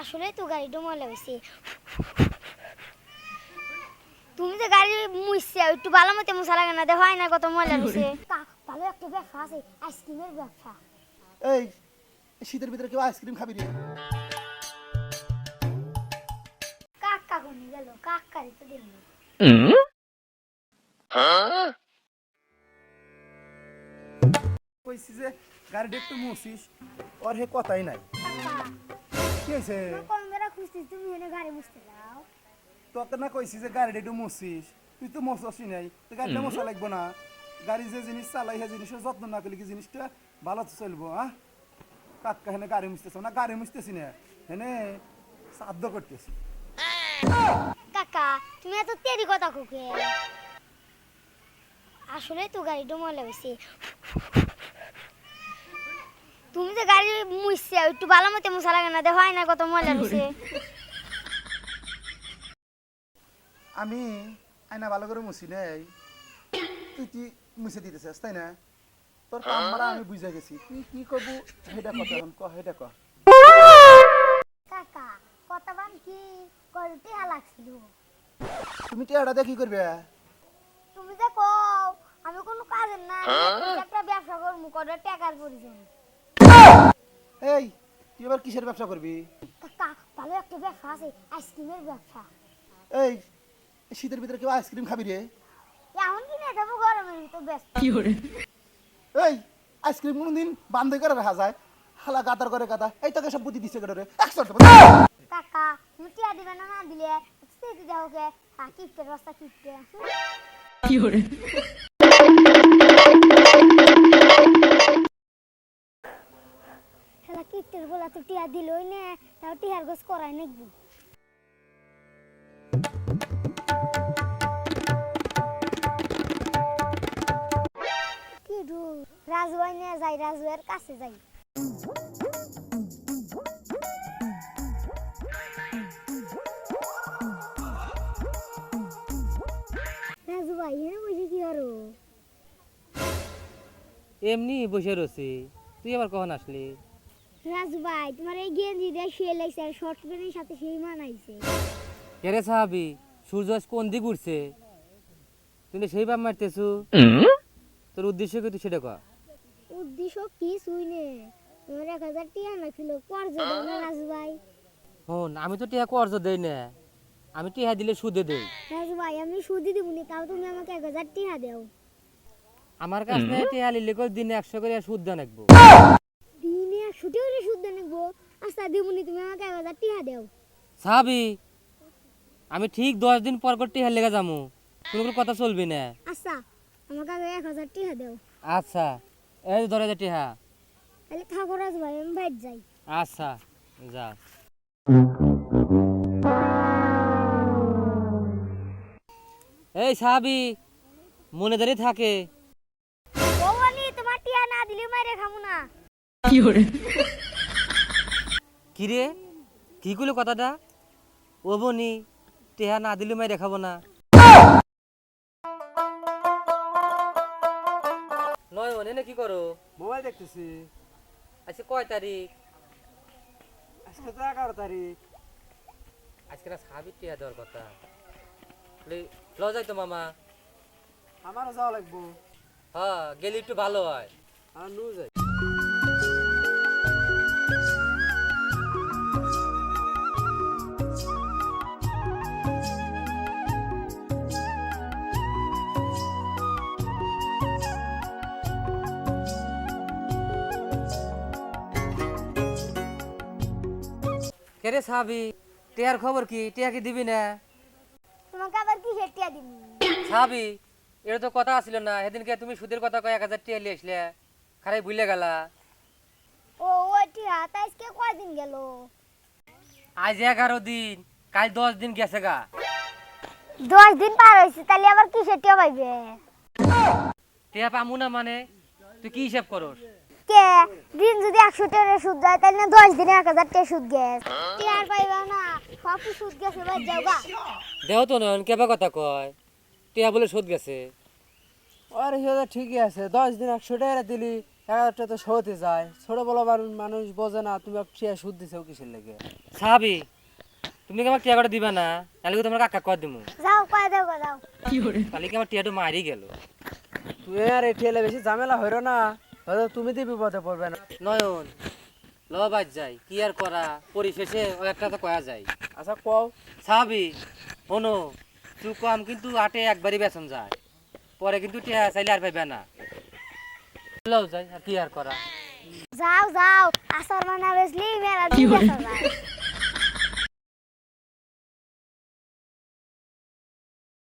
আসলে তো গাড়িটা ময়লা হয়েছে তুমি যে গাড়ি মুছছে একটু ভালো মতো মুছা লাগে না দেখো হয় না কত ময়লা হয়েছে ভালো একটা ব্যবসা আছে আইসক্রিমের ব্যবসা। এই শীতের ভিতরে কেউ আইসক্রিম খাবি রে কাকা কোনি গেল কাকারি তো দিল কইছি যে গাড়িটা একটু মুছিস ওর হে কথাই নাই। কি খুঁজছিস তুমি এনে গাড়ি মুছতে যাও। তোকে না কইছি যে গাড়িটা একটু মুছিস। তুই তো মশাসি নাই তো গাড়িটা মশা লাগবো না। গাড়ি যে জিনিস চালাই সে জিনিসের যত্ন না করলে কি জিনিসটা ভালো তো চলবো হ্যাঁ কাকা হেনে গাড়ি মুছতেছ না গাড়ি মুছতেছি না হেনে সাধ্য করতেছি। কাকা তুমি এত তেরি কথা কোকে আসলে তো গাড়িটা ময়লা হয়েছে তুমি যে গাড়ি মুছছে একটু ভালো মতো মুছা লাগে না দেখো না কত ময়লা হয়েছে আমি আয়না ভালো করে মুছি নাই। তুই কি মুছে দিতেছিস তাই না? তোর কাম মারা আমি বুঝে গেছি। তুই কি করব? সেটা কথা এখন ক সেটা ক। কাকা কথা বান কি? করতে লাগছিল। তুমি টিয়াটা কি করবে? তুমি যে কও আমি কোনো কাজের না একটা ব্যবসা করব করে টাকার প্রয়োজন এই তুই এবার কিসের ব্যবসা করবি? কাকা ভালো একটা ব্যবসা আছে আইসক্রিমের ব্যবসা। এই শীতের ভিতরে কেউ আইসক্রিম খাবি রে? এখন কিনে দেবো গরমের ভিতর ব্যস্ত। এই আইসক্রিম কোনোদিন বান্ধ করে রাখা যায়। হালা গাতার করে গাদা এই তোকে সব বুদ্ধি দিচ্ছে কেটে একশো কাকা তুমি টিয়া দিবে না না দিলে স্টেজি দাও কে হ্যাঁ কিপ্টের রাস্তা কিপ্টে। হেলা কিপ্টের বলা তো টিয়া দিলই না, তাও টিয়ার গোছ করাই নাকবো কি ডু রাজুয়াই নিয়ে যাই কি এমনি বসে রয়েছি। তুই আবার কখন আসলি? রাজু ভাই তোমার এই গেঞ্জিটা শুয়ে লাগছে আর শর্ট প্যান্টের সাথে সেই মানাইছে। কেরে সাহাবি? সূর্য আজ কোন দিক উঠছে তুই না সেই বাপ মারতেছু। তোর উদ্দেশ্য কি তুই সেটা উদ্দেশ্য কি তোমার এক হাজার টিয়া না ছিল কর্জ দাও না রাজু ভাই হন আমি তো টিহা কর্জ দেই না। আমি টিহা দিলে সুদে দেই। রাজু ভাই আমি সুদি দিব নি তাও তুমি আমাকে এক হাজার টিয়া দাও। আমার কাছ টিহা লিলে করে দিনে একশো করে সুদ দেন একবো দিনে একশো টিয়া করে সুদ নেব দিব নি তুমি আমাকে এক হাজার টিয়া দাও। সাহাবি আমি ঠিক দশ দিন পর পর টিহা লেগে যাব কোনো কোনো কথা চলবি না। আচ্ছা আমাকে আগে এক হাজার টিয়া দাও। আচ্ছা এই ধরে যা টিহা। তাহলে রাজু ভাই আমি বাইর যাই। আচ্ছা যা। এই সাহাবি মনে দাঁড়িয়ে থাকে। বলি তোমার টিয়া না দিলে মাইরে খামু না। কি রে কি করল কথাটা? ও বনি টেহা না দিলে মাই দেখাবো না। নয় মনে না কি করো? মোবাইল দেখতেছি। আজকে কয় তারিখ? আজকে তো এগারো তারিখ। আজকে না সাবির টেহা দেওয়ার কথা। ল যাই তো মামা। আমারও যাওয়া লাগবো। হ্যাঁ গেলে একটু ভালো হয়। আর নু যাই। কে রে সাবি? টেহার খবর কি? টিয়া কি দিবি না? তোমাকে আবার কি টিয়া দিব? সাবি এটা তো কথা আসছিল না। সেদিনকে তুমি সুদের কথা কয় এক হাজার টিয়া লিয়ে আসলে? খারাই ভুলে গেলা। ও ওই টিয়া তাই আজকে কয়দিন গেল? আজ এগারো দিন কাল দশ দিন গেছে গা। দশ দিন পার হয়েছে তাহলে আবার কিসের টিয়া পাইবে? টিয়া পামু না মানে? তুই কি হিসাব করস? কে? দিন যদি একশো টাকা সুদ যায় তাহলে না দশ দিনে এক হাজার টাকা সুদ গেছ। টিয়ার পাইবা না সব সুদ গেছে বাদ যাও গা দেহ তো নয়ন কেবা কথা কয়? টিয়া বলে শোধ গেছে। আর সেটা ঠিকই আছে দশ দিন একশো টাকা দিলি এগারোটা তো শোতে যায়। ছোট বড় মানুষ- মানুষ বোঝে না তুমি টিয়া সুদ দিছো কিসের লেগে? সাহাবি তুমি কি আমার টিয়া করে দিবা না? তাহলে তোমার কাকা কর দিমু? যাও কয়ে দেবো যাও তাহলে কি আমার টিয়াটা মারি গেল? তুই আর এটিএলে বেশি ঝামেলা হইরো না। হয়তো তুমি তো বিপদে পড়বে না। নয়ন লবাজ যাই কি আর করা? পরিশেষে একটা তো কয়া যায়। আচ্ছা কও। সাবি হনো তুই কম কিন্তু আটে একবারই বেতন যায়। পরে কিন্তু টিয়া চাইলে আর পাইবে না। লও যাই আর কি আর করা? যাও যাও আসার মানা বেসলি মেরা